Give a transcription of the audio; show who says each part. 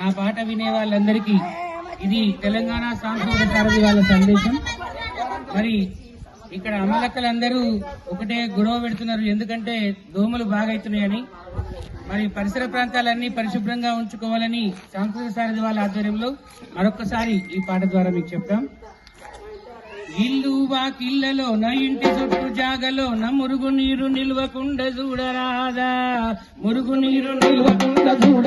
Speaker 1: నా పాట వినే వాళ్ళందరికీ ఇది తెలంగాణ సాంస్కృతిక సారథి వాళ్ళ సందేశం. మరి ఇక్కడ అమ్మలక్కలందరూ ఒకటే గొడవ పెడుతున్నారు. ఎందుకంటే దోమలు బాగా అవుతున్నాయని మరి పరిసర ప్రాంతాలన్నీ పరిశుభ్రంగా ఉంచుకోవాలని సాంస్కృతిక సారథి వాళ్ళ ఆధ్వర్యంలో మరొకసారి ఈ పాట ద్వారా మీకు చెప్తాం. ఇల్లు వాకిళ్ళలో నా ఇంటి చుట్టూ జాగలో నా మురుగు నీరు నిల్వకుండా చూడరాదా మురుగు నీరు నిల్వకుండా
Speaker 2: చూడ